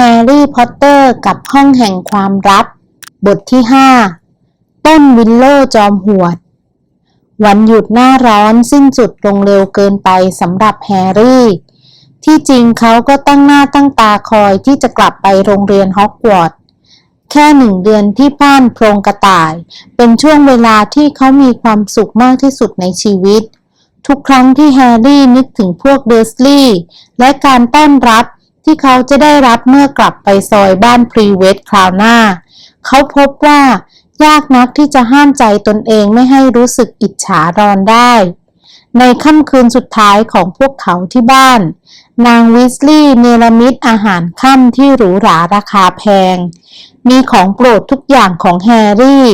แฮร์รี่พอตเตอร์กับห้องแห่งความลับ บทที่ 5 ต้นวิลโลจอมหวด วันหยุดหน้าร้อนสิ้นสุดลงเร็วเกินไปสำหรับแฮร์รี่ ที่จริงเขาก็ตั้งหน้าตั้งตาคอยที่จะกลับไปโรงเรียนฮอกวอตส์แค่หนึ่งเดือนที่บ้านโพรงกระต่าย เป็นช่วงเวลาที่เขามีความสุขมากที่สุดในชีวิต ทุกครั้งที่แฮร์รี่นึกถึงพวกเดอร์สลีย์และการต้อนรับ ที่เขาจะได้รับเมื่อกลับไปซอยบ้านพรีเวสคราวหน้า เขาพบว่ายากนักที่จะห้ามใจตนเองไม่ให้รู้สึกอิจฉารอนได้ ในค่ำคืนสุดท้ายของพวกเขาที่บ้าน นางวิสลีย์เนรมิตอาหารค่ำที่หรูหราราคาแพง มีของโปรดทุกอย่างของแฮร์รี่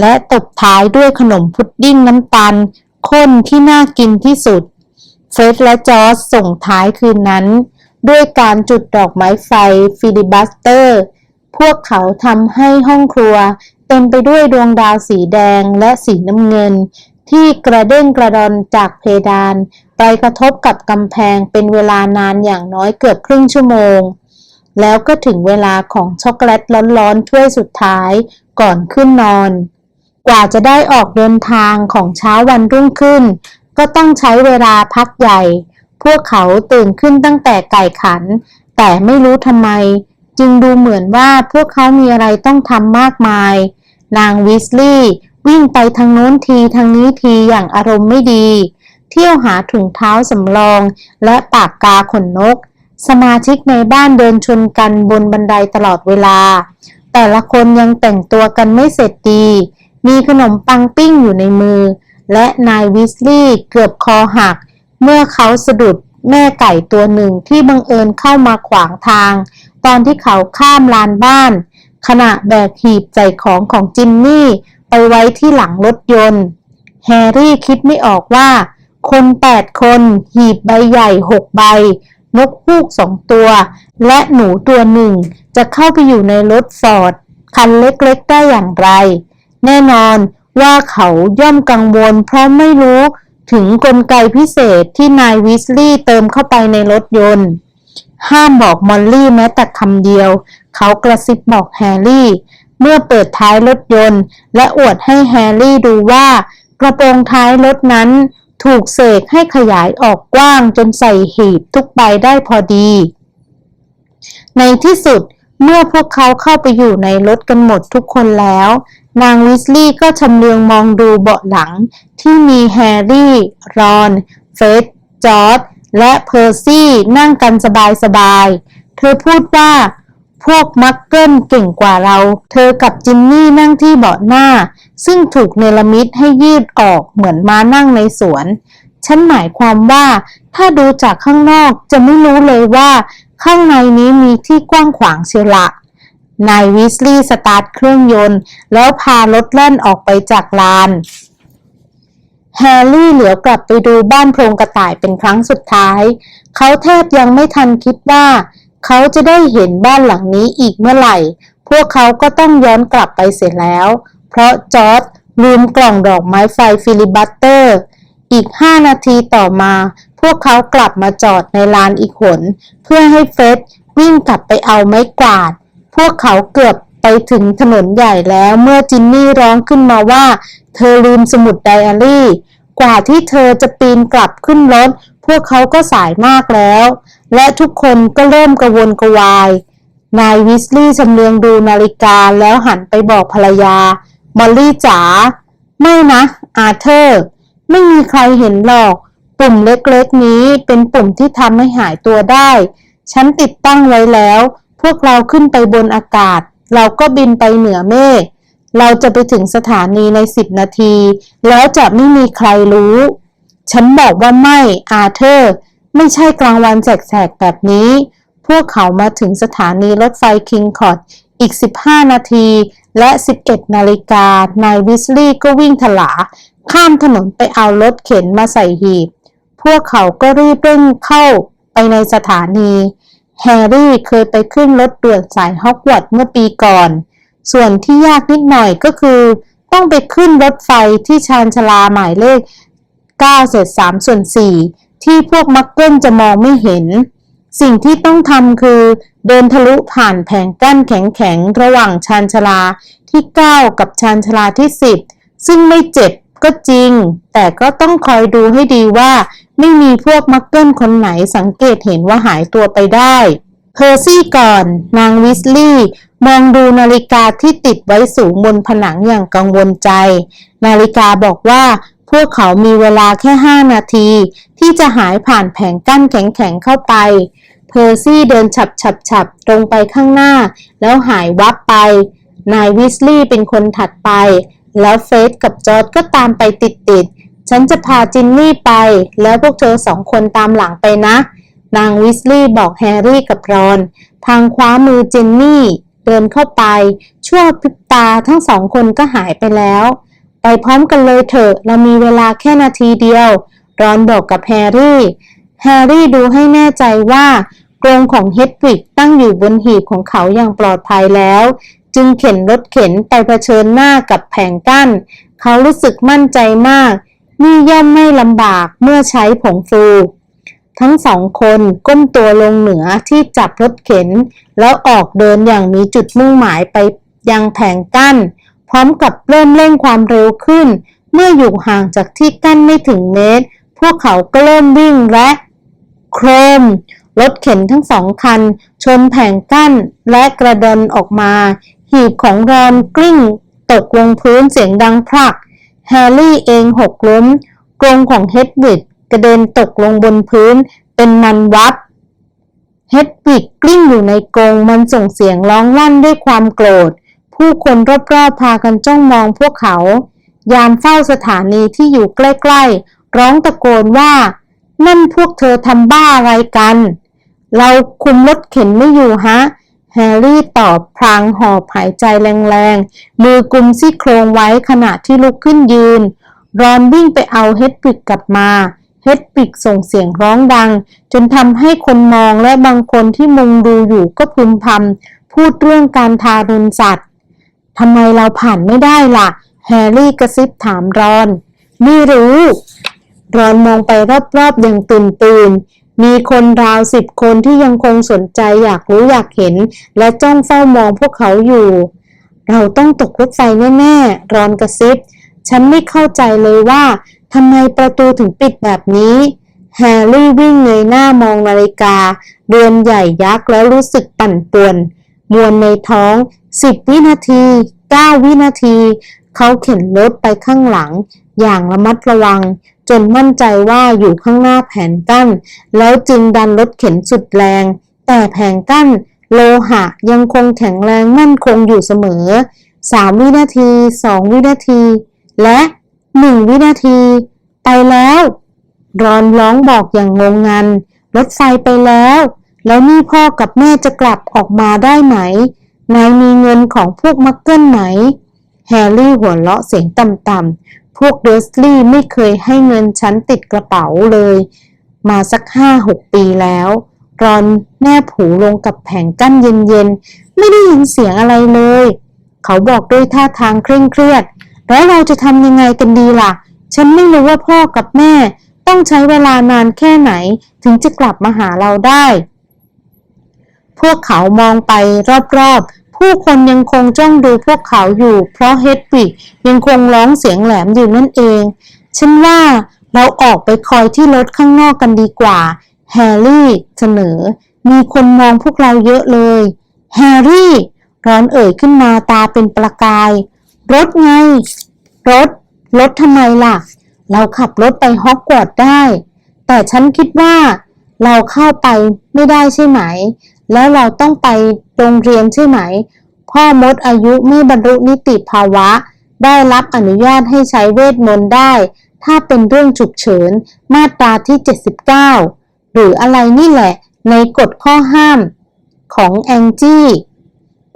และตบท้ายด้วยขนมพุดดิ้งน้ำตาลข้นที่น่ากินที่สุด เฟร็ดและจอร์จส่งท้ายคืนนั้น ด้วยการจุดดอกไม้ไฟฟิลิบัสเตอร์ พวกเขาทำให้ห้องครัว เต็มไปด้วยดวงดาวสีแดงและสีน้ำเงิน ที่กระเด้งกระดอนจากเพดาน ไปกระทบกับกำแพงเป็นเวลานานอย่างน้อยเกือบครึ่งชั่วโมง แล้วก็ถึงเวลาของช็อกโกแลตร้อนๆถ้วยสุดท้ายก่อนขึ้นนอน กว่าจะได้ออกเดินทางของเช้าวันรุ่งขึ้น ก็ต้องใช้เวลาพักใหญ่ พวกเขาตื่นขึ้นตั้งแต่ไก่ขัน แต่ไม่รู้ทำไม จึงดูเหมือนว่าพวกเขามีอะไรต้องทำมากมาย นางวิสลีย์วิ่งไปทางโน้นทีทางนี้ทีอย่างอารมณ์ไม่ดี เที่ยวหาถุงเท้าสำรอง และปากกาขนนก สมาชิกในบ้านเดินชนกันบนบันไดตลอดเวลา แต่ละคนยังแต่งตัวกันไม่เสร็จดี มีขนมปังปิ้งอยู่ในมือ และนายวิสลีย์เกือบคอหัก เมื่อเขาสะดุดแม่ไก่ตัวหนึ่งที่บังเอิญเข้ามาขวางทาง ตอนที่เขาข้ามลานบ้าน ขณะแบกหีบใส่ของของจิมมี่ไปไว้ที่หลังรถยนต์ แฮร์รี่คิดไม่ออกว่า คนแปดคนหีบใบใหญ่หกใบ นกฮูกสองตัว และหนูตัวหนึ่ง จะเข้าไปอยู่ในรถฟอร์ด คันเล็กๆได้อย่างไร แน่นอนว่าเขาย่อมกังวลเพราะไม่รู้ ถึงกลไกพิเศษที่นายวิสลีย์เติมเข้าไปในรถยนต์ ห้ามบอกมอลลี่แม้แต่คำเดียว เขากระซิบบอกแฮร์รี่ เมื่อเปิดท้ายรถยนต์ และอวดให้แฮร์รี่ดูว่า กระโปรงท้ายรถนั้นถูกเสกให้ขยายออกกว้างจนใส่หีบทุกใบได้พอดี ในที่สุดเมื่อพวกเขาเข้าไปอยู่ในรถกันหมดทุกคนแล้ว นางวิสลีย์ก็ชำเลืองมองดูเบาะหลังที่มีแฮร์รี่ รอน เฟรดจอร์จและเพอร์ซี่นั่งกันสบายๆ เธอพูดว่า พวกมักเกิลเก่งกว่าเรา เธอกับจิมมี่นั่งที่เบาะหน้า ซึ่งถูกเนรมิตให้ยืดออกเหมือนม้านั่งในสวน ฉันหมายความว่าถ้าดูจากข้างนอกจะไม่รู้เลยว่า ข้างในนี้มีที่กว้างขวางเชียวละ นายวิสลีย์สตาร์ทเครื่องยนต์ แล้วพารถแล่นออกไปจากลานแฮร์รี่เหลือกลับไปดูบ้านโพรงกระต่ายเป็นครั้งสุดท้าย เขาแทบยังไม่ทันคิดว่า เขาจะได้เห็นบ้านหลังนี้อีกเมื่อไหร่ พวกเขาก็ต้องย้อนกลับไปเสียแล้ว เพราะจอร์ดลืมกล่องดอกไม้ไฟฟิลิบัสเตอร์ อีกห้านาทีต่อมา พวกเขากลับมาจอดในลานอีกหน เพื่อให้เฟร็ดวิ่งกลับไปเอาไม้กวาด พวกเขาเกือบไปถึงถนนใหญ่แล้วเมื่อจินนี่ร้องขึ้นมาว่า เธอลืมสมุดไดอารี่ กว่าที่เธอจะปีนกลับขึ้นรถ พวกเขาก็สายมากแล้ว และทุกคนก็เริ่มกระวนกระวาย นายวิสลีย์ชำเลืองดูนาฬิกาแล้วหันไปบอกภรรยา มอลลี่จ๋า ไม่นะ อาเธอร์ ไม่มีใครเห็นหรอก ปุ่มเล็กๆนี้เป็นปุ่มที่ทำให้หายตัวได้ ฉันติดตั้งไว้แล้ว พวกเราขึ้นไปบนอากาศ เราก็บินไปเหนือเมฆเราจะไปถึงสถานีในสิบนาที แล้วจะไม่มีใครรู้ ฉันบอกว่าไม่อาเธอร์ ไม่ใช่กลางวันแสกๆแบบนี้ พวกเขามาถึงสถานีรถไฟคิงคอร์ดอีก 15 นาที และ 11 นาฬิกา นายวิสลีย์ก็วิ่งถลา ข้ามถนนไปเอารถเข็นมาใส่หีบ พวกเขาก็รีบเร่งเข้าไปในสถานี แฮร์รี่เคยไปขึ้นรถด่วนสายฮอกวอตส์เมื่อปีก่อน ส่วนที่ยากนิดหน่อยก็คือ ต้องไปขึ้นรถไฟที่ชานชลาหมายเลข9เศษ3ส่วน4ที่พวกมักเกิลจะมองไม่เห็น สิ่งที่ต้องทำคือ เดินทะลุผ่านแผงกั้นแข็งๆ ระหว่างชานชลาที่ 9 กับชานชลาที่ 10 ซึ่งไม่เจ็บ ก็จริง แต่ก็ต้องคอยดูให้ดีว่า ไม่มีพวกมักเกิลคนไหนสังเกตเห็นว่าหายตัวไปได้เพอร์ซี่ก่อน นางวิสลีย์มองดูนาฬิกาที่ติดไว้สูงบนผนังอย่างกังวลใจ นาฬิกาบอกว่าพวกเขามีเวลาแค่5นาที ที่จะหายผ่านแผงกั้นแข็งๆเข้าไป เพอร์ซี่เดินฉับฉับฉับตรงไปข้างหน้า แล้วหายวับไป นายวิสลีย์เป็นคนถัดไป แล้วเฟสกับจอร์ดก็ตามไปติดๆ ฉันจะพาจินนี่ไป แล้วพวกเธอสองคนตามหลังไปนะ นางวิสลีย์บอกแฮร์รี่กับรอน ทางคว้ามือเจนนี่ เดินเข้าไป ชั่วพริบตาทั้งสองคนก็หายไปแล้ว ไปพร้อมกันเลยเถอะ เรามีเวลาแค่นาทีเดียว รอนบอกกับแฮร์รี่ แฮร์รี่ดูให้แน่ใจว่ากรงของเฮดวิกตั้งอยู่บนหีบของเขาอย่างปลอดภัยแล้ว จึงเข็นรถเข็นไปเผชิญหน้ากับแผงกั้น เขารู้สึกมั่นใจมาก นี่ย่อมไม่ลำบากเมื่อใช้ผงฟู ทั้งสองคนก้มตัวลงเหนือที่จับรถเข็น แล้วออกเดินอย่างมีจุดมุ่งหมายไปยังแผงกั้น พร้อมกับเริ่มเร่งความเร็วขึ้น เมื่ออยู่ห่างจากที่กั้นไม่ถึงเมตร พวกเขาก็เริ่มวิ่งและโครมรถเข็นทั้งสองคัน ชนแผงกั้นและกระเดอนออกมา หีบของรอนกลิ้ง ตกลงพื้นเสียงดังพรัก แฮร์รี่เองหกล้ม กรงของเฮดวิดกระเด็นตกลงบนพื้นเป็นมันวับเฮดวิดกลิ้งอยู่ในกรงมันส่งเสียงร้องลั่นด้วยความโกรธ ผู้คนรอบๆพากันจ้องมองพวกเขา ยามเฝ้าสถานีที่อยู่ใกล้ๆ ร้องตะโกนว่า นั่นพวกเธอทำบ้าอะไรกัน เราคุมรถเข็นไม่อยู่ฮะ แฮร์รี่ตอบพลางหอบหายใจแรงๆ มือกุมซี่โครงไว้ขณะที่ลุกขึ้นยืน รอนวิ่งไปเอาเฮดปิกกลับมาเฮดปิกส่งเสียงร้องดัง จนทำให้คนมองและบางคนที่มุงดูอยู่ก็พึมพำพูดเรื่องการทารุณสัตว์ทำไมเราผ่านไม่ได้ล่ะ แฮร์รี่กระซิบถามรอน ไม่รู้ รอนมองไปรอบๆอย่างตื่นตื่น มีคนราวสิบคนที่ยังคงสนใจอยากรู้อยากเห็น และจ้องเฝ้ามองพวกเขาอยู่ เราต้องตกรถไฟแน่ๆ รอนกระซิบ ฉันไม่เข้าใจเลยว่าทำไมประตูถึงปิดแบบนี้ แฮร์รี่วิ่งเงยหน้ามองนาฬิกาเดือนใหญ่ยักษ์แล้วรู้สึกปั่นป่วน มวนในท้อง10วินาที9วินาที เขาเข็นรถไปข้างหลัง อย่างระมัดระวัง จนมั่นใจว่าอยู่ข้างหน้าแผนกั้น แล้วจึงดันรถเข็นสุดแรง แต่แผงกั้น โลหะยังคงแข็งแรงมั่นคงอยู่เสมอ 3 วินาที 2 วินาที และ 1 วินาที ไปแล้ว รอนร้องบอกอย่างงงงัน รถไฟไปแล้ว แล้วนี่พ่อกับแม่จะกลับออกมาได้ไหม นายมีเงินของพวกมักเกิลไหมแฮร์รี่หัวเราะเสียงต่ำๆ พวกเดอร์สลีย์ไม่เคยให้เงินฉันติดกระเป๋าเลย มาสักห้าหกปีแล้วรอนแนบหูลงกับแผงกั้นเย็นๆ ไม่ได้ยินเสียงอะไรเลย เขาบอกด้วยท่าทางเคร่งเครียด แล้วเราจะทำยังไงกันดีล่ะ ฉันไม่รู้ว่าพ่อกับแม่ ต้องใช้เวลานานแค่ไหน ถึงจะกลับมาหาเราได้ พวกเขามองไปรอบๆ ผู้คนยังคงจ้องดูพวกเขาอยู่ เพราะเฮดวิกยังคงร้องเสียงแหลมอยู่นั่นเอง ฉันว่าเราออกไปคอยที่รถข้างนอกกันดีกว่า แฮร์รี่เสนอ มีคนมองพวกเราเยอะเลย แฮร์รี่ ร้อนเอ่ยขึ้นมาตาเป็นประกาย รถไง รถ รถทำไมล่ะ เราขับรถไปฮอกวอตส์ได้ แต่ฉันคิดว่าเราเข้าไปไม่ได้ใช่ไหม แล้วเราต้องไปโรงเรียนใช่ไหม พ่อมดอายุไม่บรรลุนิติภาวะ ได้รับอนุญาตให้ใช้เวทมนต์ได้ ถ้าเป็นเรื่องฉุกเฉิน มาตราที่ 79 หรืออะไรนี่แหละ ในกฎข้อห้ามของแองจี้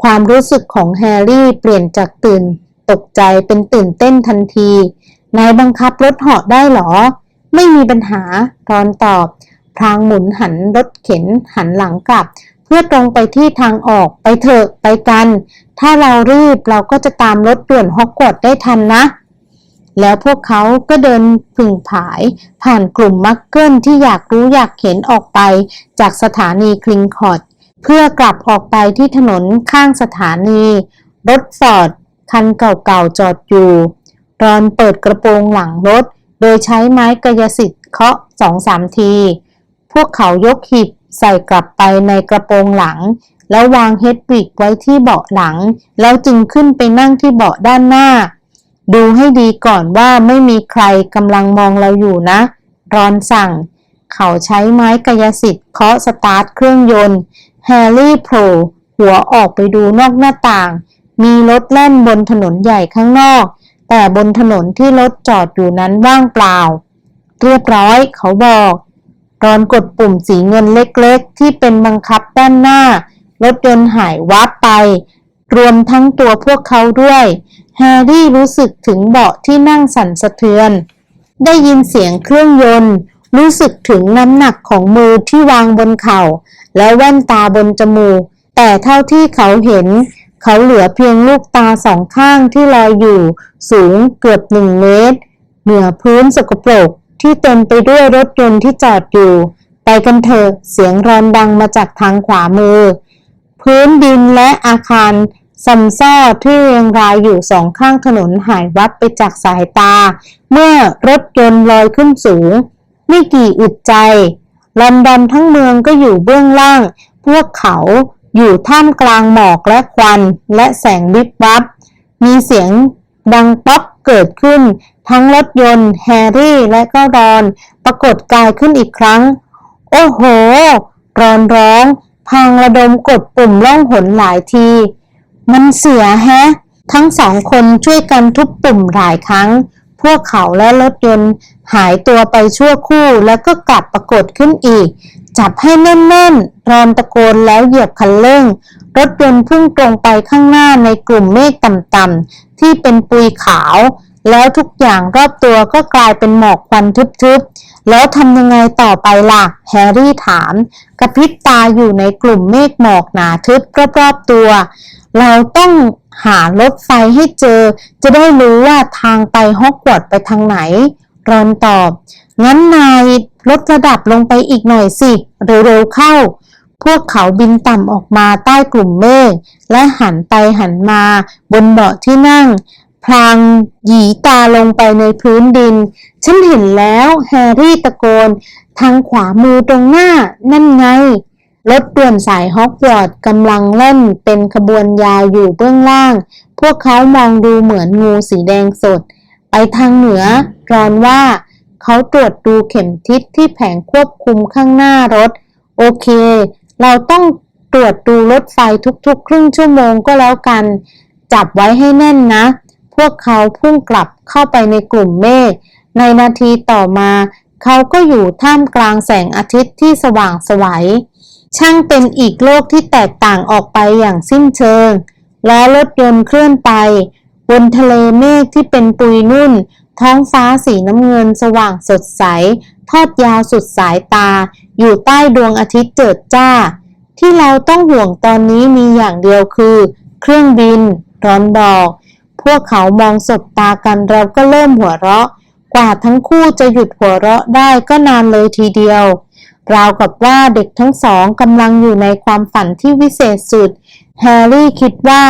ความรู้สึกของแฮร์รี่เปลี่ยนจากตื่น ตกใจเป็นตื่นเต้นทันที นายบังคับรถเหาะได้หรอ ไม่มีปัญหารอนตอบพลางหมุนหันรถเข็นหันหลังกลับ พื่อตรงไปที่ทางออกไปเถอะไปกัน ถ้าเรารีบเราก็จะตามรถด่วนฮอกวอตส์ได้ทันนะ แล้วพวกเขาก็เดินผึ่งผาย ผ่านกลุ่มมักเกิลที่อยากรู้อยากเห็นออกไปจากสถานีคลิงคอร์ดเพื่อกลับออกไปที่ถนนข้างสถานี รถฟอร์ดคันเก่าๆจอดอยู่ รอนเปิดกระโปรงหลังรถ โดยใช้ไม้กายสิทธิ์เคาะสองสามที พวกเขายกหีบ ใส่กลับไปในกระโปรงหลัง แล้ววางเฮดบริกไว้ที่เบาะหลัง แล้วจึงขึ้นไปนั่งที่เบาะด้านหน้า ดูให้ดีก่อนว่าไม่มีใครกำลังมองเราอยู่นะ รอนสั่ง เขาใช้ไม้กายสิทธิ์เคาะสตาร์ทเครื่องยนต์ แฮร์รี่โผล่หัวออกไปดูนอกหน้าต่าง มีรถแล่นบนถนนใหญ่ข้างนอก แต่บนถนนที่รถจอดอยู่นั้นว่างเปล่า เรียบร้อยเขาบอก รอนกดปุ่มสีเงินเล็กๆ ที่เป็นบังคับด้านหน้ารถยนต์หายวับไป รวมทั้งตัวพวกเขาด้วย แฮร์รี่รู้สึกถึงเบาะที่นั่งสั่นสะเทือน ได้ยินเสียงเครื่องยนต์ รู้สึกถึงน้ำหนักของมือที่วางบนเข่า และแว่นตาบนจมูก แต่เท่าที่เขาเห็น เขาเหลือเพียงลูกตาสองข้างที่ลอยอยู่ สูงเกือบหนึ่งเมตร เหนือพื้นสกปรก ที่เต็มไปด้วยรถยนต์ที่จอดอยู่ ไปกันเถอะเสียงรอนดังมาจากทางขวามือ พื้นดินและอาคารซัมซ้อที่เรียงรายอยู่สองข้างถนนหายวับไปจากสายตา เมื่อรถยนต์ลอยขึ้นสูง ไม่กี่อึดใจลอนดอนทั้งเมืองก็อยู่เบื้องล่าง พวกเขาอยู่ท่ามกลางหมอกและควันและแสงวิบวับ มีเสียงดังป๊อป เกิดขึ้น ทั้งรถยนต์ แฮร์รี่และก็รอน ปรากฏกายขึ้นอีกครั้ง โอ้โห รอนร้องพางระดมกดปุ่มล่องหนหลายที มันเสียแฮะ ทั้งสองคนช่วยกันทุบปุ่มหลายครั้ง พวกเขาและรถยนต์หายตัวไปชั่วคู่แล้วก็กลับปรากฏขึ้นอีก จับให้แน่นๆ รอนตะโกนแล้วเหยียบคันเร่ง รถยนต์พุ่งตรงไปข้างหน้าในกลุ่มเมฆต่ำๆ ที่เป็นปุยขาว แล้วทุกอย่างรอบตัวก็กลายเป็นหมอกควันทึบๆ แล้วทำยังไงต่อไปล่ะ แฮร์รี่ถาม กระพริบตาอยู่ในกลุ่มเมฆหมอกหนาทึบรอบๆตัว เราต้องหารถไฟให้เจอ จะได้รู้ว่าทางไปฮอกวอตส์ไปทางไหน รอนตอบ งั้นนายลดระดับลงไปอีกหน่อยสิ เร็วๆเข้า พวกเขาบินต่ำออกมาใต้กลุ่มเมฆและหันไปหันมาบนเบาะที่นั่ง พลางหยีตาลงไปในพื้นดิน ฉันเห็นแล้วแฮร์รี่ตะโกน ทางขวามือตรงหน้า นั่นไง รถด่วนสายฮอกวอตส์กำลังเล่นเป็นขบวนยาวอยู่เบื้องล่าง พวกเขามองดูเหมือนงูสีแดงสด ไปทางเหนือรอนว่าเขาตรวจดูเข็มทิศที่แผงควบคุมข้างหน้ารถ โอเค เราต้องตรวจดูรถไฟทุกๆ ครึ่งชั่วโมงก็แล้วกัน จับไว้ให้แน่นนะ พวกเขาพุ่งกลับเข้าไปในกลุ่มเมฆในนาทีต่อมา เขาก็อยู่ท่ามกลางแสงอาทิตย์ที่สว่างไสวัยช่างเป็นอีกโลกที่แตกต่างออกไปอย่างสิ้นเชิง ล้อรถยนต์เคลื่อนไป บนทะเลเมฆที่เป็นปุยนุ่น ท้องฟ้าสีน้ำเงินสว่างสดใส ทอดยาวสุดสายตา อยู่ใต้ดวงอาทิตย์เจิดจ้า ที่เราต้องห่วงตอนนี้มีอย่างเดียวคือ เครื่องบิน ร้อนบอก พวกเขามองสบตากันเราก็เริ่มหัวเราะ กว่าทั้งคู่จะหยุดหัวเราะได้ก็นานเลยทีเดียว ราวกับว่าเด็กทั้งสองกำลังอยู่ในความฝันที่วิเศษสุด แฮร์รี่คิดว่า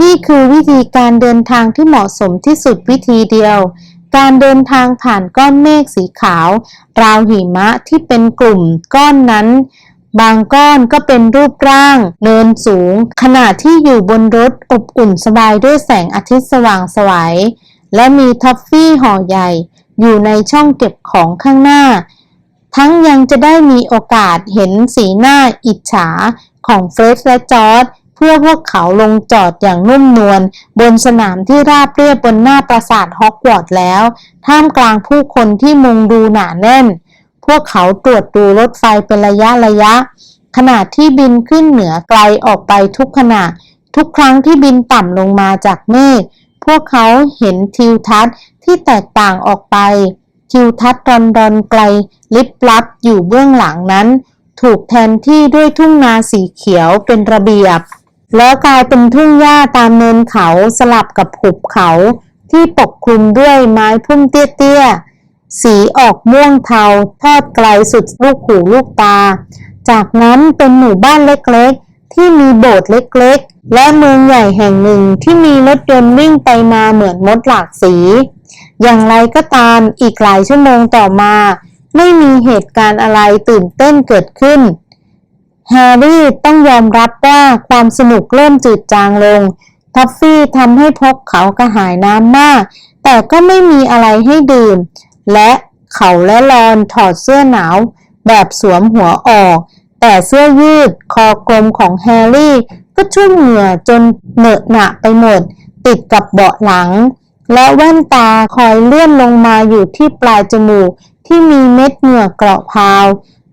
นี่คือวิธีการเดินทางที่เหมาะสมที่สุดวิธีเดียว การเดินทางผ่านก้อนเมฆสีขาว ราวหิมะที่เป็นกลุ่มก้อนนั้น บางก้อนก็เป็นรูปร่าง เนินสูง ขณะที่อยู่บนรถอบอุ่นสบายด้วยแสงอาทิตย์สว่างสวัยและมีท็อฟฟี่ห่อใหญ่ อยู่ในช่องเก็บของข้างหน้า ทั้งยังจะได้มีโอกาสเห็นสีหน้าอิจฉาของเฟร็ดและจอร์ด เพื่อพวกเขาลงจอดอย่างนุ่มนวลบนสนามที่ราบเรียบบนหน้าปราสาทฮอกวอตส์แล้ว ท่ามกลางผู้คนที่มุงดูหนาแน่น พวกเขาตรวจดูรถไฟเป็นระยะระยะ ขณะที่บินขึ้นเหนือไกลออกไปทุกขณะ ทุกครั้งที่บินต่ำลงมาจากเมฆพวกเขาเห็นทิวทัศน์ที่แตกต่างออกไปทิวทัศน์รอนรอนไกล ลิบลับอยู่เบื้องหลังนั้น ถูกแทนที่ด้วยทุ่งนาสีเขียวเป็นระเบียบ แล้วกลายเป็นทุ่งหญ้าตามเนินเขาสลับกับหุบเขาที่ปกคลุมด้วยไม้พุ่มเตี้ยๆ สีออกม่วงเทาทอดไกลสุดลูกหูลูกตา จากนั้นเป็นหมู่บ้านเล็กๆ ที่มีโบสถ์เล็กๆ และเมืองใหญ่แห่งหนึ่งที่มีรถยนต์วิ่งไปมาเหมือนมดหลากสี อย่างไรก็ตามอีกหลายชั่วโมงต่อมา ไม่มีเหตุการณ์อะไรตื่นเต้นเกิดขึ้น แฮร์รี่ต้องยอมรับว่าความสนุกเริ่มจืดจางลง ทัฟฟี่ทำให้พวกเขากระหายน้ำมาก แต่ก็ไม่มีอะไรให้ดื่ม และเขาและรอนถอดเสื้อหนาว แบบสวมหัวออก แต่เสื้อยืดคอกลมของแฮร์รี่ ก็ชุ่มเหงื่อจนเหนอะหนะไปหมด ติดกับเบาะหลัง และแว่นตาคอยเลื่อนลงมาอยู่ที่ปลายจมูกที่มีเม็ดเหงื่อเกราะพาว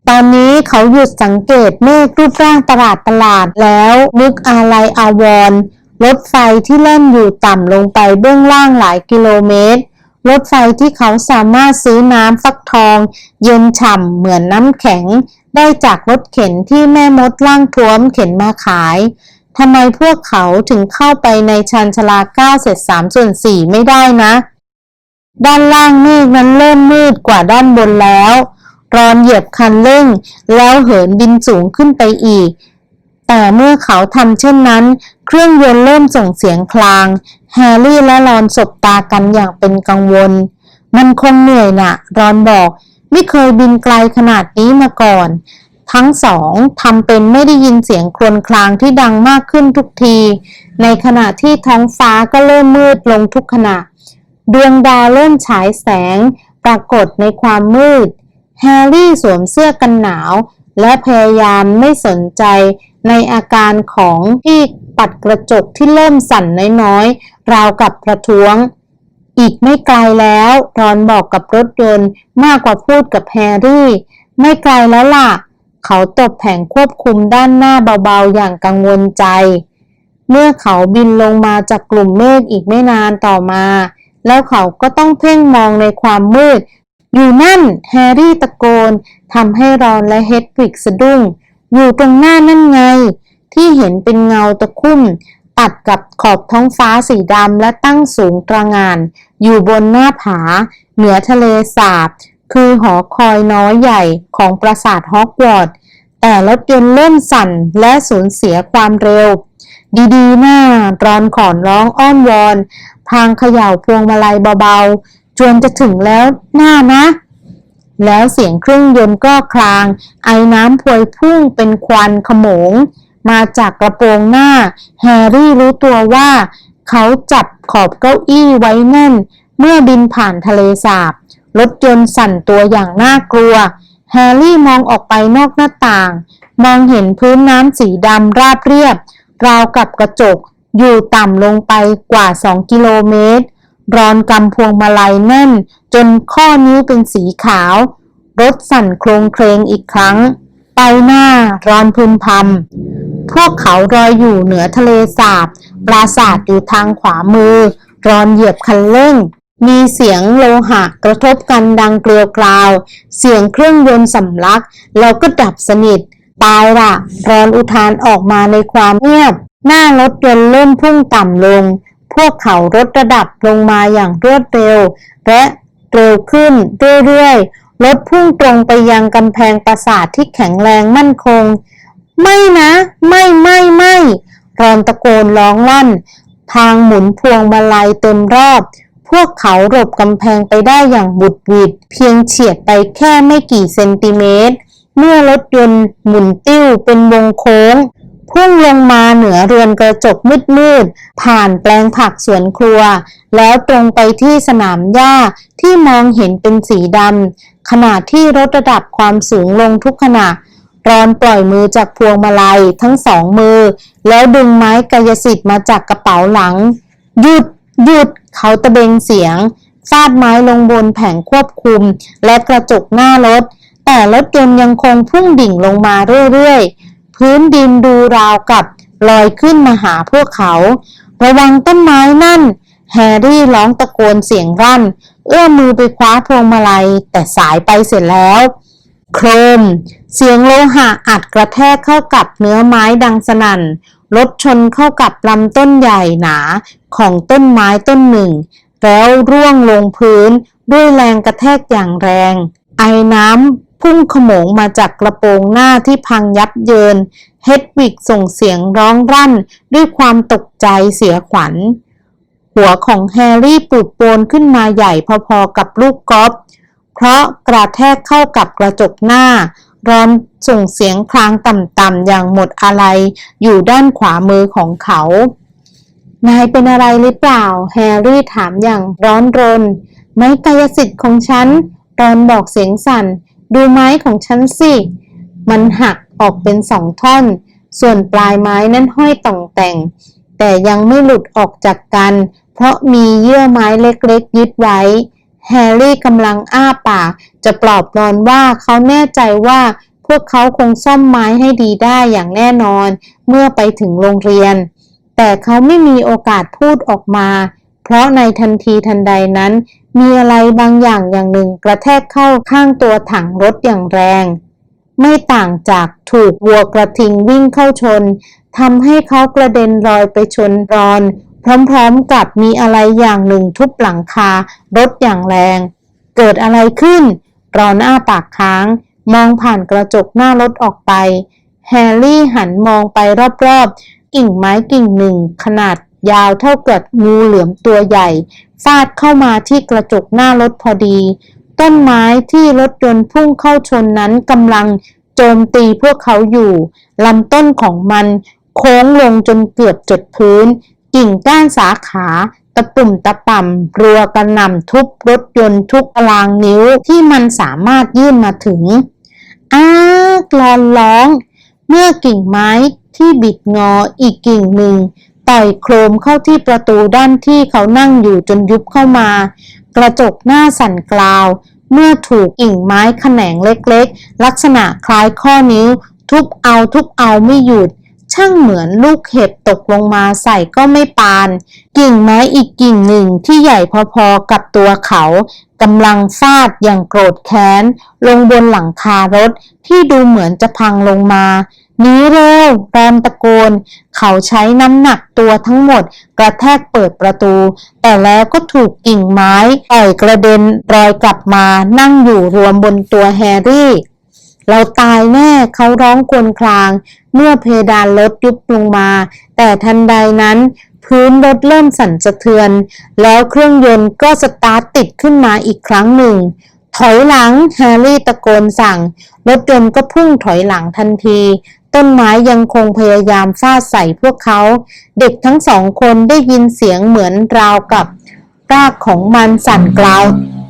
ตอนนี้เขาหยุดสังเกตเมฆรูปร่างประหลาดประหลาดแล้วนึกอาลัยอาวรณ์รถไฟที่เล่นอยู่ต่ำลงไปเบื้องล่างหลายกิโลเมตร รถไฟที่เขาสามารถซื้อน้ำฟักทอง เย็นฉ่ำเหมือนน้ำแข็ง ได้จากรถเข็นที่แม่มดร่างท้วมเข็นมาขายทำไมพวกเขาถึงเข้าไปในชานชลาก้าเศษสามส่วนสี่ไม่ได้นะ ด้านล่างเมฆนั้นเริ่มมืดกว่าด้านบนแล้ว รอนเหยียบคันเร่ง แล้วเหินบินสูงขึ้นไปอีก แต่เมื่อเขาทำเช่นนั้น เครื่องยนต์เริ่มส่งเสียงคลาง แฮร์รี่และรอนสบตากันอย่างเป็นกังวล มันคงเหนื่อยน่ะ รอนบอก ไม่เคยบินไกลขนาดนี้มาก่อน ทั้งสองทำเป็นไม่ได้ยินเสียงครวญครางที่ดังมากขึ้นทุกที ในขณะที่ท้องฟ้าก็เริ่มมืดลงทุกขณะ ดวงดาวเริ่มฉายแสง ปรากฏในความมืด แฮร์รี่สวมเสื้อกันหนาว และพยายามไม่สนใจในอาการของที่ปัดกระจกที่เริ่มสั่นน้อยๆ ราวกับประท้วง อีกไม่ไกลแล้วรอนบอกกับรถยนต์มากกว่าพูดกับแฮร์รี่ ไม่ไกลแล้วล่ะ เขาตบแผงควบคุมด้านหน้าเบาๆอย่างกังวลใจ เมื่อเขาบินลงมาจากกลุ่มเมฆอีกไม่นานต่อมา แล้วเขาก็ต้องเพ่งมองในความมืด อยู่นั่น แฮร์รี่ตะโกนทำให้รอนและเฮดวิกสะดุ้ง อยู่ตรงหน้านั่นไง ที่เห็นเป็นเงาตะคุ่ม ตัดกับขอบท้องฟ้าสีดำและตั้งสูงตระงาน อยู่บนหน้าผา เหนือทะเลสาบ คือหอคอยน้อยใหญ่ของปราสาทฮอกวอตส์แต่รถยนต์เริ่มสั่นและสูญเสียความเร็ว ดีๆหน้ารอนขอนร้องอ้อนวอน พางเขย่าพวงมาลัยเบาๆ จวนจะถึงแล้วหน้านะ แล้วเสียงเครื่องยนต์ก็คลาง ไอ้น้ำพวยพุ่งเป็นควันขโมง มาจากกระโปรงหน้า แฮร์รี่รู้ตัวว่า เขาจับขอบเก้าอี้ไว้แน่น เมื่อบินผ่านทะเลสาบรถยนต์สั่นตัวอย่างน่ากลัว แฮร์รี่มองออกไปนอกหน้าต่าง มองเห็นพื้นน้ำสีดำราบเรียบ ราวกับกระจก อยู่ต่ำลงไปกว่า 2 กิโลเมตร รอนกำพวงมาลัยแน่น จนข้อนิ้วเป็นสีขาว รถสั่นโครงเครงอีกครั้ง ไปหน้ารอนพึมพำพวกเขารอยอยู่เหนือทะเลสาบ ปราสาทอยู่ทางขวามือ รอนเหยียบคันเร่ง มีเสียงโลหะกระทบกันดังเกลียวกราว เสียงเครื่องยนต์สำลัก แล้วก็ดับสนิท ตายละรอนอุทานออกมาในความเงียบ หน้ารถยนต์เริ่มพุ่งต่ำลง พวกเขาลดระดับลงมาอย่างรวดเร็ว และเร็วขึ้นเรื่อยๆรถพุ่งตรงไปยังกำแพงปราสาทที่แข็งแรงมั่นคง ไม่นะ ไม่ไม่ไม่รอนตะโกนร้องลั่น ทางหมุนพวงมาลัยเต็มรอบ พวกเขาหลบกำแพงไปได้อย่างบุดหวิดเพียงเฉียดไปแค่ไม่กี่เซนติเมตร เมื่อรถยนต์หมุนติ้วเป็นวงโค้ง พุ่งลงมาเหนือเรือนกระจกมืดๆ ผ่านแปลงผักสวนครัว แล้วตรงไปที่สนามหญ้าที่มองเห็นเป็นสีดำขณะที่ลดระดับความสูงลงทุกขณะรอนปล่อยมือจากพวงมาลัยทั้งสองมือ แล้วดึงไม้กายสิทธิ์มาจากกระเป๋าหลัง หยุด หยุด เขาตะเบงเสียงฟาดไม้ลงบนแผงควบคุม และกระจกหน้ารถ แต่รถยนต์ยังคงพุ่งดิ่งลงมาเรื่อยๆ พื้นดินดูราวกับลอยขึ้นมาหาพวกเขา ระวังต้นไม้นั่น แฮร์รี่ร้องตะโกนเสียงรั่น เอื้อมมือไปคว้าพวงมาลัย แต่สายไปเสร็จแล้ว โครม เสียงโลหะอัดกระแทกเข้ากับเนื้อไม้ดังสนั่นรถชนเข้ากับลำต้นใหญ่หนาของต้นไม้ต้นหนึ่ง แล้วร่วงลงพื้นด้วยแรงกระแทกอย่างแรง ไอ้น้ำ พุ่งขโมงมาจากกระโปรงหน้าที่พังยับเยิน เฮดวิกส่งเสียงร้องรั่นด้วยความตกใจเสียขวัญ หัวของแฮร์รี่ปูดโปนขึ้นมาใหญ่พอๆกับลูกกอล์ฟเพราะกระแทกเข้ากับกระจกหน้า ร้อนส่งเสียงคลางต่ำๆอย่างหมดอะไร อยู่ด้านขวามือของเขา นายเป็นอะไรหรือเปล่า แฮร์รี่ถามอย่างร้อนรน ไม้กายสิทธิ์ของฉันรอนบอกเสียงสั่น ดูไม้ของฉันสิ มันหักออกเป็นสองท่อน ส่วนปลายไม้นั้นห้อยต่องแต่ง แต่ยังไม่หลุดออกจากกัน เพราะมีเยื่อไม้เล็กๆ ยึดไว้ แฮร์รี่กำลังอ้าปาก จะปลอบรอนว่าเขาแน่ใจว่าพวกเขาคงซ่อมไม้ให้ดีได้อย่างแน่นอน เมื่อไปถึงโรงเรียน แต่เขาไม่มีโอกาสพูดออกมา เพราะในทันทีทันใดนั้น มีอะไรบางอย่างอย่างหนึ่งกระแทกเข้าข้างตัวถังรถอย่างแรง ไม่ต่างจากถูกวัวกระทิงวิ่งเข้าชนทำให้เขากระเด็นลอยไปชนรอน พร้อมๆกับมีอะไรอย่างหนึ่งทุบหลังคารถอย่างแรง เกิดอะไรขึ้น รอนอ้าปากค้าง มองผ่านกระจกหน้ารถออกไป แฮร์รี่หันมองไปรอบๆกิ่งไม้กิ่งหนึ่งขนาด ยาวเท่ากับงูเหลือมตัวใหญ่ ฟาดเข้ามาที่กระจกหน้ารถพอดี ต้นไม้ที่รถยนต์พุ่งเข้าชนนั้นกำลังโจมตีพวกเขาอยู่ลำต้นของมันโค้งลงจนเกือบจดพื้น กิ่งก้านสาขาตะปุ่มตะป่ำรัวกระหน่ำทุบรถยนต์ทุกตารางนิ้วที่มันสามารถยื่นมาถึง อ้ากลอนร้อง เมื่อกิ่งไม้ที่บิดงออีกกิ่งหนึ่ง ต่อยโครมเข้าที่ประตูด้านที่เขานั่งอยู่จนยุบเข้ามา กระจกหน้าสั่นกลาว เมื่อถูกกิ่งไม้แขนงเล็กๆ ลักษณะคล้ายข้อนิ้ว ทุบเอาทุบเอาไม่หยุด ช่างเหมือนลูกเห็บตกลงมาใส่ก็ไม่ปาน กิ่งไม้อีกกิ่งหนึ่งที่ใหญ่พอๆกับตัวเขากำลังฟาดอย่างโกรธแค้น ลงบนหลังคารถที่ดูเหมือนจะพังลงมา หนีเร็วแรมตะโกน เขาใช้น้ำหนักตัวทั้งหมด กระแทกเปิดประตู แต่แล้วก็ถูกกิ่งไม้ต่อยกระเด็นรอยกลับมานั่งอยู่รวมบนตัวแฮร์รี่ เราตายแน่เขาร้องครวญคราง เมื่อเพดานรถยุบลงมา แต่ทันใดนั้น พื้นรถเริ่มสั่นสะเทือน แล้วเครื่องยนต์ก็สตาร์ทติดขึ้นมาอีกครั้งหนึ่งถอยหลังแฮร์รี่ตะโกนสั่ง รถยนต์ก็พุ่งถอยหลังทันที ต้นไม้ยังคงพยายามฟาดใส่พวกเขา เด็กทั้งสองคนได้ยินเสียงเหมือนราวกับรากของมันสั่นกลาว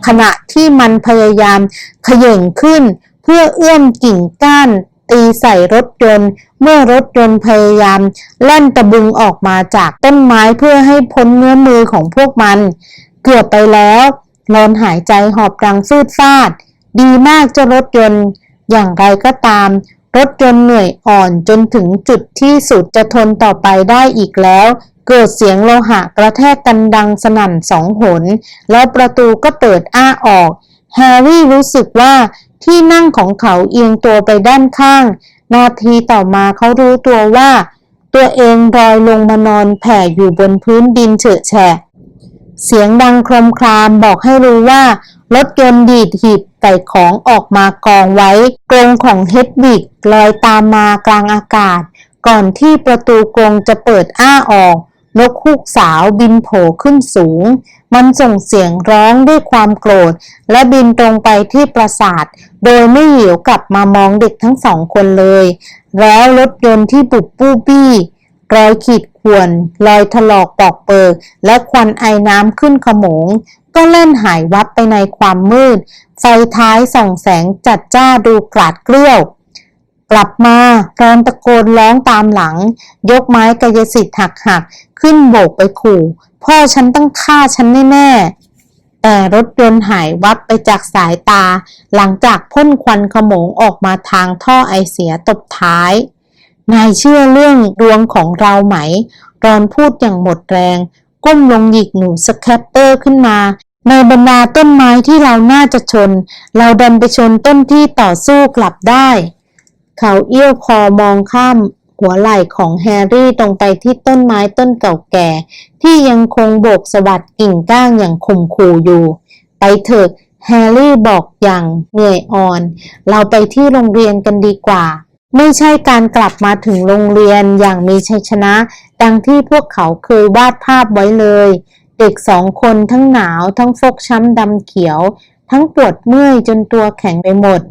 ขณะที่มันพยายามขย่งขึ้น เพื่อเอื้อมกิ่งก้านตีใส่รถยนต์ เมื่อรถยนต์พยายามแล่นตะบึงออกมาจากต้นไม้เพื่อให้พ้นเนื้อมือของพวกมัน เกือบไปแล้วรอนหายใจหอบดังฟืดฟาด ดีมากเจ้ารถยนต์ อย่างไรก็ตาม รถยนต์เหนื่อยอ่อนจนถึงจุดที่สุดจะทนต่อไปได้อีกแล้ว เกิดเสียงโลหะกระแทกกันดังสนั่นสองหน แล้วประตูก็เปิดอ้าออก แฮร์รี่รู้สึกว่าที่นั่งของเขาเอียงตัวไปด้านข้าง นาทีต่อมาเขารู้ตัวว่า ตัวเองลอยลงมานอนแผ่อยู่บนพื้นดินเฉอะแฉะ เสียงดังครมครามบอกให้รู้ว่า รถยนต์ดีดหีบใส่ของออกมากองไว้ กรงของเฮดวิกลอยตามมากลางอากาศ ก่อนที่ประตูกรงจะเปิดอ้าออก นกฮูกสาวบินโผล่ขึ้นสูง มันส่งเสียงร้องด้วยความโกรธ และบินตรงไปที่ปราสาท โดยไม่เหลียวกลับมามองเด็กทั้งสองคนเลย แล้วรถยนต์ที่บุบปู้บี้รอยขีดข่วน รอยถลอกปอกเปิก และควันไอน้ำขึ้นขโมง ก็เล่นหายวับไปในความมืด ไฟท้ายส่องแสงจัดจ้าดูกลาดเกลี้ยว กลับมารอนตะโกนร้องตามหลัง ยกไม้กายสิทธิ์หักหักขึ้นโบกไปขู่ พ่อฉันต้องฆ่าฉันแน่ๆแต่รถยนต์หายวับไปจากสายตา หลังจากพ่นควันขโมงออกมาทางท่อไอเสียตบท้ายนายเชื่อเรื่องดวงของเราไหม รอนพูดอย่างหมดแรง ก้มลงหยิกหนูสแคปเปอร์ขึ้นมา ในบรรดาต้นไม้ที่เราน่าจะชน เราดันไปชนต้นที่ต่อสู้กลับได้ เขาเอี้ยวคอมองข้ามหัวไหล่ของแฮร์รี่ตรงไปที่ต้นไม้ต้นเก่าแก่ ที่ยังคงโบกสวัสดกิ่งก้างอย่างข่มขู่อยู่ ไปเถอะแฮร์รี่บอกอย่างเหนื่อยอ่อน เราไปที่โรงเรียนกันดีกว่า ไม่ใช่การกลับมาถึงโรงเรียนอย่างมีชัยชนะ ดังที่พวกเขาเคยวาดภาพไว้เลย เด็กสองคนทั้งหนาวทั้งฟกช้ำดำเขียว ทั้งปวดเมื่อยจนตัวแข็งไปหมด